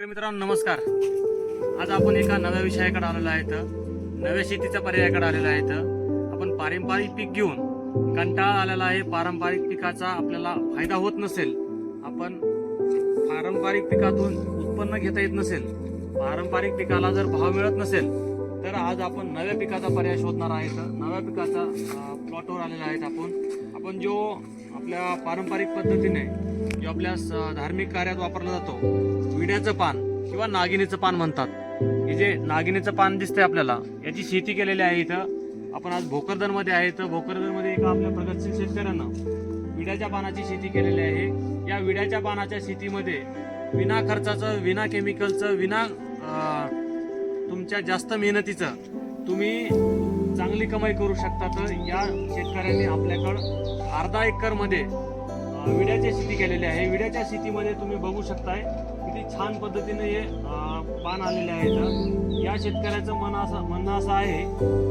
तर मित्रांनो नमस्कार. आज आपण एका नव्या विषयाकडे आलेलो आहेत नव्या शेतीच्या पर्यायाकडे आलेलो आहेत आपण पारंपरिक पीक घेऊन कंटाळा आलेला आहे. पारंपरिक पिकाचा आपल्याला फायदा होत नसेल आपण पारंपरिक पिकातून उत्पन्न घेता येत नसेल पारंपरिक पिकाला जर भाव मिळत नसेल तर आज आपण नव्या पिकाचा पर्याय शोधणार आहे. तर नव्या पिकाचा प्लॉटवर आलेला आहेत आपण. आपण जो आपल्या पारंपरिक पद्धतीने जो आपल्या स- धार्मिक कार्यात वापरला जातो विड्याचं पान किंवा नागिनीचं पान म्हणतात. हे जे नागिनीचं पान दिसतंय आपल्याला याची शेती केलेली आहे इथं. आपण आज भोकरदनमध्ये आहे तर भोकरदनमध्ये एका आपल्या प्रगतशील शेतकऱ्यानं विड्याच्या पानाची शेती केलेली आहे. या विड्याच्या पानाच्या शेतीमध्ये विना खर्चाचं विना केमिकलचं विना तुमच्या जास्त मेहनतीचं तुम्ही चांगली कमाई करू शकता तर या शेतकऱ्यांनी आपल्याकडं अर्धा एकरमध्ये विड्याची शेती केलेली आहे. विड्याच्या शेतीमध्ये तुम्ही बघू शकताय किती छान पद्धतीने हे पान आलेले आहेत या शेतकऱ्याचं मन असं म्हणणं असं आहे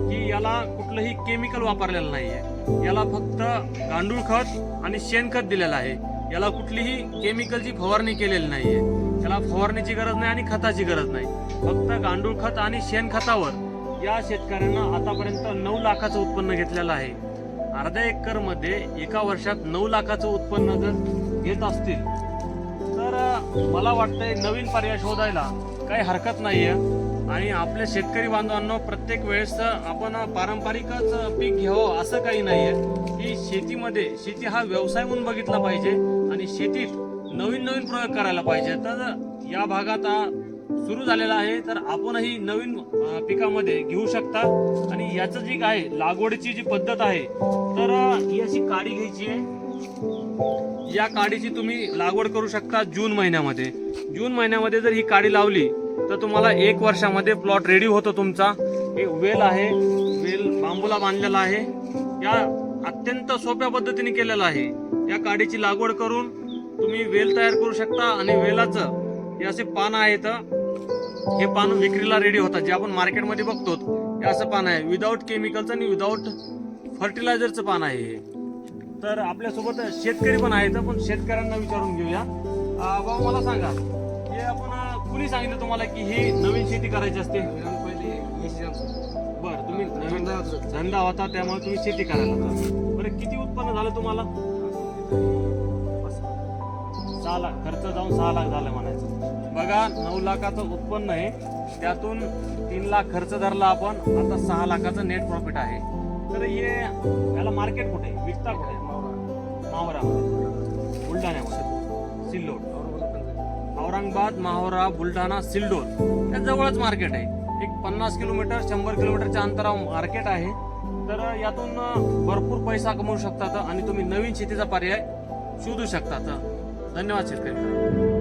की याला कुठलंही केमिकल वापरलेलं नाही आहे याला फक्त गांडूळ खत आणि शेणखत दिलेलं आहे. याला कुठलीही केमिकलची फवारणी केलेली नाही आहे त्याला फवारणीची गरज नाही आणि खताची गरज नाही. फक्त गांडूळ खत आणि शेणखतावर या शेतकऱ्यांना आतापर्यंत नऊ लाखाचं उत्पन्न घेतलेलं आहे. अर्ध्या एकरमध्ये एका वर्षात नऊ लाखाचं उत्पन्न जर घेत असतील तर मला वाटतंय नवीन पर्याय शोधायला काही हरकत नाहीये. आणि आपल्या शेतकरी बांधवांना प्रत्येक वेळेस आपण पारंपरिकच पीक घ्यावं असं काही नाही आहे ही शेतीमध्ये शेती हा व्यवसाय म्हणून बघितला पाहिजे आणि शेतीत नवीन नवीन प्रयोग करायला पाहिजे. तर या भागात हा सुरू झालेला आहे तर आपणही नवीन पिकामध्ये घेऊ शकता. आणि याचं जी काय लागवडीची जी पद्धत आहे तर ही अशी काडी घ्यायची आहे. या काडीची तुम्ही लागवड करू शकता जून महिन्यामध्ये. जून महिन्यामध्ये जर ही काडी लावली तर तुम्हाला एक वर्षामध्ये प्लॉट रेडी होतो तुमचा. हे वेल आहे. वेल बांबूला बांधलेला आहे. या अत्यंत सोप्या पद्धतीने केलेला आहे. या काडीची लागवड करून तुम्ही वेल तयार करू शकता आणि वेलाचं हे असे पानं आहेत. हे पान विक्रीला रेडी होतात. जे आपण मार्केटमध्ये बघतो हे असं पान आहे. विदाऊट केमिकलचं आणि विदाऊट फर्टिलायझरचं पान आहे हे. तर आपल्यासोबत शेतकरी पण आहेत पण शेतकऱ्यांना विचारून घेऊया. बाबा मला सांगा. हे आपण कुणी सांगितलं तुम्हाला की ही नवीन शेती करायची असते? बरं तुम्ही नवीन धंदा होता त्यामुळे तुम्ही शेती करायला बरं किती उत्पन्न झालं तुम्हाला? सहा लाख खर्च जाऊन सहा लाख झालं म्हणायचं. बघा नऊ लाखाचं उत्पन्न आहे. त्यातून तीन लाख खर्च धरला आपण आता सहा लाखाचं नेट प्रॉफिट आहे. तर हे याला मार्केट कुठे विकता कुठे मावरा. मावरामध्ये. औरंगाबाद माहोरा बुलढाणा सिल्डोल या जवळच मार्केट आहे. एक पन्नास किलोमीटर शंभर किलोमीटरच्या अंतरावर मार्केट आहे. तर यातून भरपूर पैसा कमवू शकतात आणि तुम्ही नवीन शेतीचा पर्याय शोधू शकतात. धन्यवाद शेतकरी